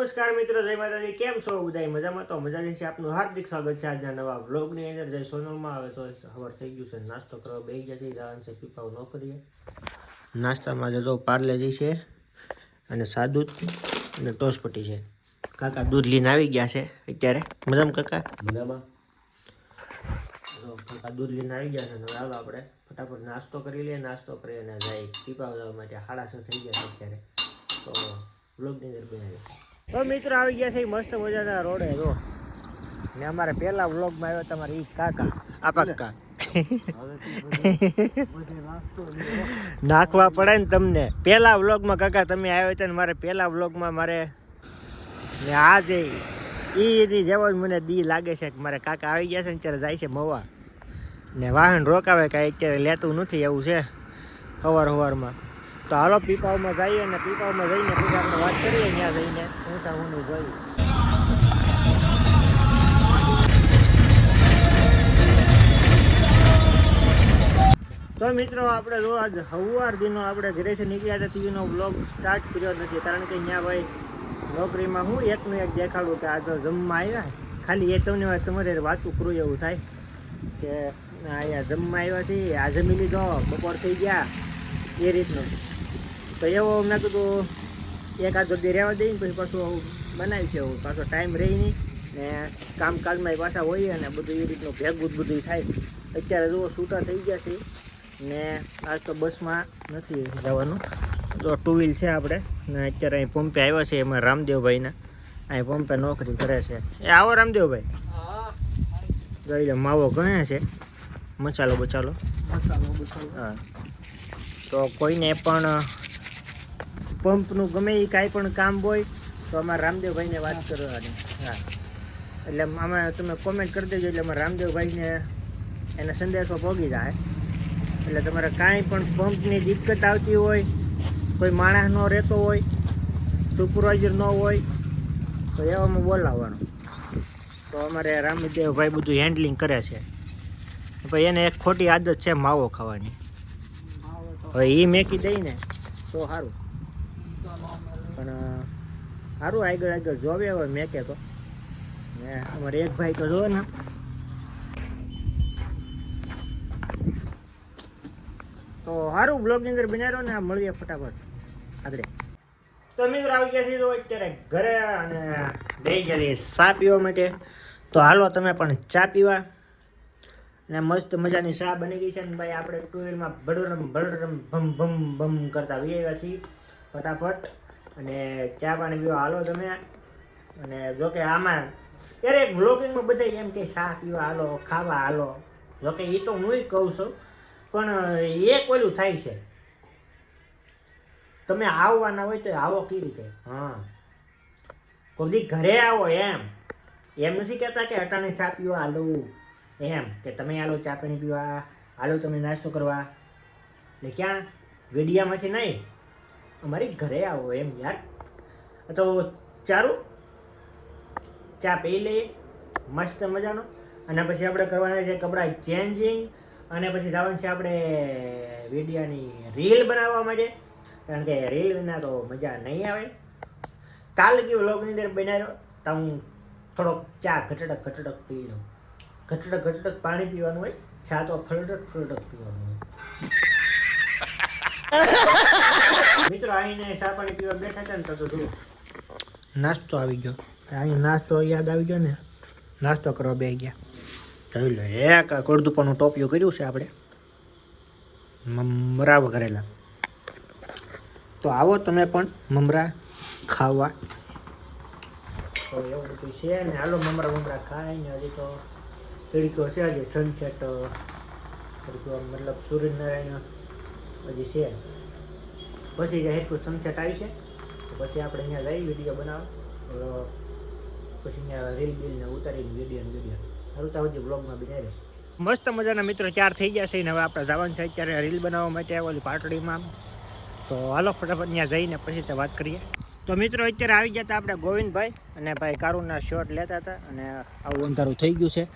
નમસ્કાર મિત્રો જય માતાજી. કેમ છો બધા? મજામાં? તો મજાની છે. આપનું હાર્દિક સ્વાગત છે આજના નવા વ્લોગની અંદર. જય સોનલમાં આવે તો ખબર થઈ ગયું છે. નાસ્તો કરવા બે છે. જવાનું છે પીપાવ નોકરીએ. નાસ્તામાં જો પાર્લેજી છે અને સાદું અને ટોસપટી છે. કાકા દૂધ લઈને આવી ગયા છે અત્યારે. મજામાં કાકા? મજામાં. કાકા દૂધ લઈને આવી ગયા છે ને હવે આપણે ફટાફટ નાસ્તો કરી લઈએ. નાસ્તો કરી અને જાય. પીપાવ જવા માટે સાડા છ થઈ ગયા છે અત્યારે. તો બ્લોગની અંદર બનાવીએ તો મિત્રો આવી ગયા છે ઈ મસ્ત મજાના રોડે. જો ને અમારે પહેલા વ્લોગમાં આવ્યો તમારે ઈ કાકા. આ કાકા. નાખવા પડે ને તમને. પહેલા વ્લોગમાં કાકા તમે આવ્યો હતા ને મારે પહેલા વ્લોગમાં મારે ને આજે ઈ દી જેવો જ મને દી લાગે છે કે મારે કાકા આવી ગયા છે ને અત્યારે જાય છે મવા. ને વાહન રોકાવે કાંઈ અત્યારે લેતું નથી એવું છે સવાર સવારમાં તો હાલો પીપાવમાં જઈએ અને પીપાવમાં જઈને પછી આપણે વાત કરીએ ત્યાં જઈને. હું સાહુનું જોઈએ તો મિત્રો આપણે જો આજ સવાર દિનો આપણે ઘરેથી નીકળ્યા હતા ટીવીનો બ્લોગ સ્ટાર્ટ કર્યો નથી. કારણ કે ત્યાં ભાઈ નોકરીમાં હું એકનું એક દેખાડું કે આ તો જમવા આવ્યા. ખાલી એ તમને તમારે વાતું કરું એવું થાય કે અહીંયા જમવા આવ્યા છે, આ જમી લીધો, બપોર થઈ ગયા. એ રીતનું. તો એવો મેં કીધું એક આધો દી રહેવા દઈને પછી પાછું બનાવી છે પાછો ટાઈમ રહી નહીં ને કામકાજમાં પાછા હોઈએ અને બધું એ રીતનું ભેગું બધું થાય. અત્યારે જુઓ છૂટા થઈ ગયા છે ને આજ તો બસમાં નથી જવાનું. તો ટુ વ્હીલ છે આપણે ને અત્યારે અહીં પંપે આવ્યા છે એમાં રામદેવભાઈના. અહીં પંપે નોકરી કરે છે. એ આવો રામદેવભાઈ. જોઈ લે માવો ગણે છે. મસાલો બચાલો. હા. તો કોઈને પણ પંપનું ગમે એ કાંઈ પણ કામ હોય, તો અમારા રામદેવભાઈને વાત કરવાની. હા. એટલે આમાં તમે કોમેન્ટ કરી દેજો, એટલે અમારા રામદેવભાઈને એને સંદેશો પહોંચી જાય. એટલે તમારે કાંઈ પણ પંપની દિક્કત આવતી હોય, કોઈ માણસ ન રહેતો હોય સુપરવાઇઝર ન હોય, તો એવામાં બોલાવવાનું. તો અમારે રામદેવભાઈ બધું હેન્ડલિંગ કરે છે. પછી એને એક ખોટી આદત છે માવો ખાવાની. હવે એ મેકી દઈને તો સારું પણ સારું આગળ આગળ જોવે હવે મેકે તો. ને અમારે એક ભાઈ તો જોવે ને. તો સારું બ્લોગની અંદર બનાવ્યો ને આ મળીએ ફટાફટ. આગળ તો મિત્રો આવી ગયા છીએ અત્યારે ઘરે અને બે ગયા ચા પીવા માટે. તો હાલો તમે પણ ચા પીવા. ને મસ્ત મજાની શાહ બની ગઈ છે ને ભાઈ આપણે ટુ વ્હીલમાં ભડરમ બડરમ ભમ ભમ ભમ કરતા વી છીએ, ફટાફટ. અને ચા પાણી પીવા હાલો તમે. અને જોકે આમાં ત્યારે વ્લોગિંગમાં બધા એમ કે ચા પીવા હાલો, ખાવા હાલો. જોકે એ તો હું કહું છું, પણ એક ઓલું થાય છે. તમે આવવાના હોય તો આવો કઈ રીતે? હા. કોઈ ઘરે આવો એમ. એમ નથી કહેતા કે અટાણે ચા પીવા હાલો. એમ કે તમે આલો ચા પાણી પીવા, આલો તમે નાસ્તો કરવા. એટલે ક્યાં? વેડિયામાંથી નહીં. અમારી ઘરે આવો એમ યાર. તો ચારું ચા પી લઈએ મસ્ત મજાનો. અને પછી આપણે કરવાના છે કપડાં ચેન્જિંગ અને પછી જવાનું છે આપણે વીડિયાની રીલ બનાવવા માટે. કારણ કે રીલ વિના તો મજા નહીં આવે. કાલ કે વ્લોગની અંદર બનાવ્યો? તો હું થોડોક ચા ઘટડક ઘટડક પી લઉં ઘટડક ઘટડક પાણી પીવાનું હોય ચા તો ફલડક ફલડક પીવાનું હોય. મિત્રો આવીને ચા પાણી પીવા બેઠા હતા ને તો તો જુઓ. નાસ્તો આવી ગયો. અહીં નાસ્તો યાદ આવી ગયો ને નાસ્તો કરવા બે ગયા. જોઈ લો એક કોળદુપાનું ટોપિયું કર્યું છે આપણે. મમરા વઘરેલા. તો આવો તમે પણ મમરા ખાવા. તો એવું બધું છે ને હાલો મમરા મમરા ખાય ને હજી તો તડકો છે હજી સનસેટ તડકો મતલબ સૂર્યનારાયણ, હજી છે. પછી જાહેર કોઈ સનસેટ આવી છે. પછી આપણે અહીંયા જઈ વીડિયો બનાવો પછી અહીંયા રીલ બિલને ઉતારીને વીડિયો વીડિયો સારું તો હજી બ્લોગમાં બનાવી મસ્ત મજાના મિત્રો ચાર થઈ ગયા છે ને હવે આપણે જવાનું છે અત્યારે રીલ બનાવવા માટે ઓલી પાટડીમાં. તો હાલો, ફટાફટ ત્યાં જઈને પછી તે વાત કરીએ. તો મિત્રો અત્યારે આવી ગયા હતા આપણે ગોવિંદભાઈ અને ભાઈ કારુના શોટ લેતા હતા અને આવું અંધારું થઈ ગયું છે.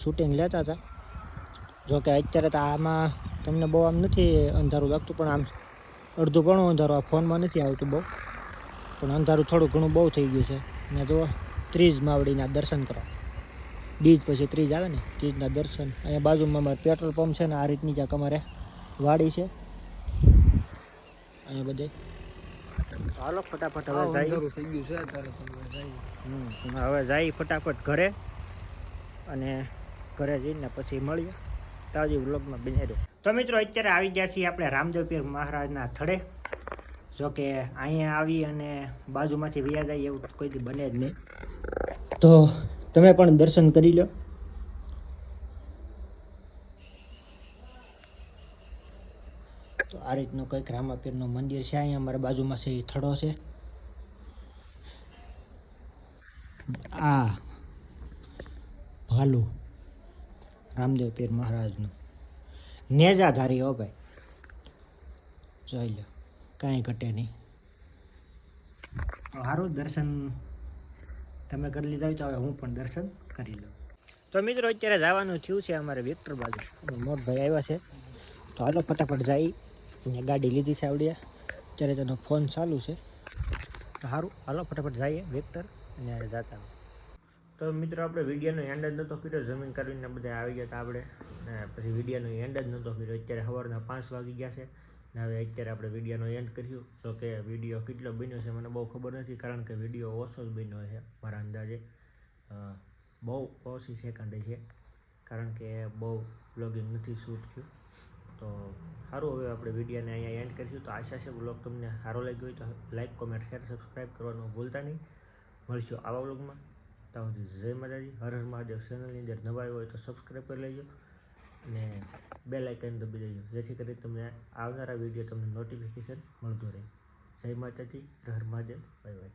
શૂટિંગ લેતા હતા. જોકે અત્યારે તો આમાં તમને બહુ આમ નથી અંધારું લાગતું પણ આમ અડધું ઘણું અંધારું. આ ફોનમાં નથી આવતું બહુ પણ અંધારું થોડું ઘણું બહુ થઈ ગયું છે. ને જો ત્રીજ માવડીના દર્શન કરો બીજ પછી ત્રીજ આવે ને ત્રીજના દર્શન. અહીંયા બાજુમાં અમારે પેટ્રોલ પંપ છે ને આ રીતની ક્યાંક અમારે વાડી છે. અહીંયા બધે. હાલો ફટાફટ હવે જાય. થઈ ગયું છે અત્યારે તમે જાય. હમ, હવે જાય ફટાફટ ઘરે. અને ઘરે જઈને પછી મળીએ. તાજી વ્લોગમાં બની રહ્યો તો મિત્રો, અત્યારે આવી ગયા છીએ આપણે રામદેવપીર મહારાજના થડે. જો કે અહીંયા આવી અને બાજુમાંથી વ્યા જાય એવું કોઈ બને જ નહીં. તો તમે પણ દર્શન કરી લો. તો આ રીતનું કંઈક રામાપીરનું મંદિર છે. અહીંયા અમારા બાજુમાં છે થડો છે. આ ભાલુ. રામદેવ પીર મહારાજનું. નેજાધારી હો ભાઈ. જોઈ લો કાંઈ ઘટે નહીં. તો સારું દર્શન તમે કરી લીધા હોય તો હવે હું પણ દર્શન કરી લઉં. તો મિત્રો અત્યારે જવાનું થયું છે અમારે વિક્ટર બાજુ. મોટભાઈ આવ્યા છે. તો હાલો ફટાફટ જાય અહીંયા ગાડી લીધી છે આવડ્યા. અત્યારે તેનો ફોન ચાલુ છે. તો સારું હાલો ફટાફટ જઈએ વિક્ટર અને જતા તો મિત્રો, આપણે વિડીયોનો એન્ડ જ નહોતો કર્યો. જમીન કરીને બધા આવી ગયા હતા આપણે. પછી વિડીયોનો એન્ડ જ નહોતો કર્યો. અત્યારે સવારના પાંચ વાગી ગયા છે. ને હવે અત્યારે આપણે વિડીયોનો એન્ડ કર્યું. તો કે વીડિયો કેટલો બન્યો છે મને બહુ ખબર નથી, કારણ કે વીડિયો ઓછો જ બન્યો છે મારા અંદાજે. બહુ ઓછી સેકન્ડે છે. કારણ કે બહુ બ્લોગિંગ નથી શૂટ થયું. તો સારું, હવે આપણે વિડીયોને અહીંયા એન્ડ કરીશું. તો આશા છે બ્લોગ તમને સારો લાગ્યો હોય તો લાઇક કોમેન્ટ શેર સબસ્ક્રાઈબ કરવાનું ભૂલતા નહીં. મળશું આવા બ્લોગમાં ત્યાં સુધી જય માતાજી. હર હર મહાદેવ ચેનલની અંદર નવાઈ હોય તો સબસ્ક્રાઈબ કરી લેજો અને બે લાઇકન દબી દેજો, જેથી કરી તમને આવનારા વીડિયો તમને નોટિફિકેશન મળતું રહે. જય માતાજી, હર હર મહાદેવ બાય બાય